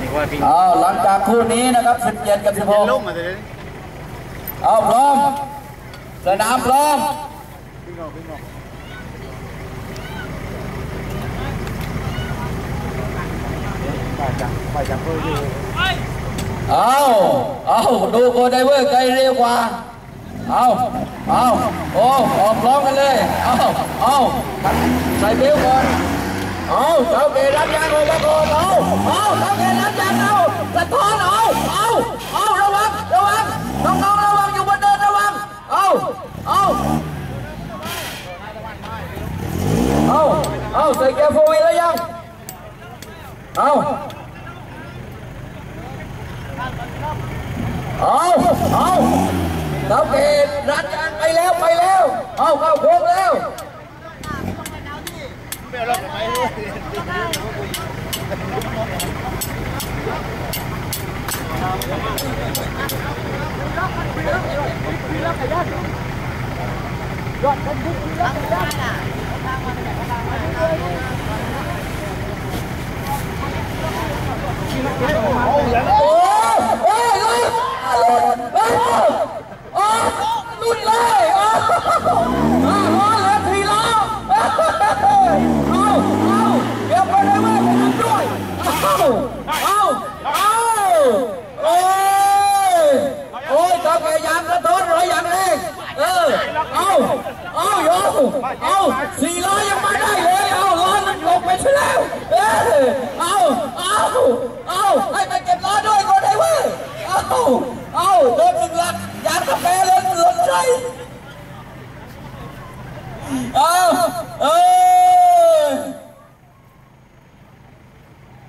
นี่ว่าพี่เอาหลังจากคู่นี้นะครับ 17 กับล่ม16มาเลยเอาพร้อมสนามพร้อมพี่งอกพี่งอกไปจังไปจังเพื่ออยู่เอาเอาดูโกไดเวอร์ไกลเร็วกว่า เอาเอาโอ้ออกพร้อมกันเลย เอาเอาใส่เบลก่อน เอาเจ้าเกรับยางเลยแล้วก่อนเอาเอาเจ้าเกรับยางเอาสะท้อนเอาเอาเอาระวังระวังน้องๆระวังอยู่บนเดินระวังเอาเอาเอาเอาใส่เกียร์โฟวีแล้วยังเอาเอาเอาเจ้าเกรัดยางไปแล้วไปแล้วเอาเข้าโค้งแล้ว ไม่เอาเราไปเลย โอ้โอ้ยลุยห อเอาเอาโยเอาสี่ล้อยังไม่ได้เลยเอาล้อมันตกไปซะแล้วเออเอาเอาเอาให้ไปเก็บล้อด้วยคนได้เว้ยเอาเอาโดนหนึ่งหลักยางกาแฟเลยเหลือใจเอาเออ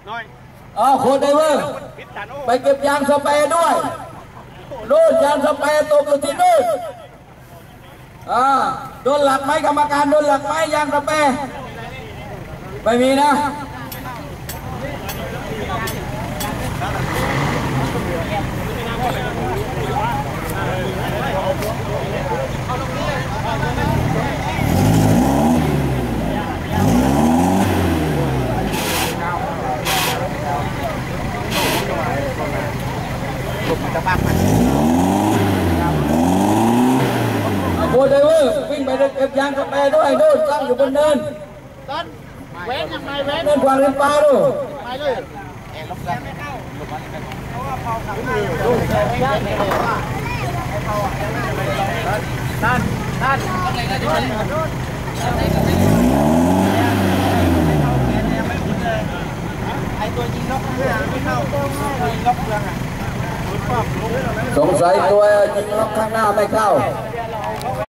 น้อยเอาโคนไดเวอร์ไปเก็บยางสเปรย์ด้วยโน่นยางสเปรย์ตกอยู่ที่นู่น อ่าโดนหลักไหมกรรมการโดนหลักไหมยางสเปรย์ไม่มีนะจะปักมันโคนไดเว อร์วิ่งไปเก็บยางสเปรย์ด้วยโน่นตั้งอยู่บนเนินต้นเว้นยังไงเว้นเนินกวางเนินปลาดูไปเลยแอนลบกันไม่เข้าลบมันไม่เข้าด้านด้านไอตัวยิงนกข้างหน้าไม่เข้าตัวยิงนกเรืองอะสงสัยตัวยิงล็อกข้างหน้าไม่เข้าเ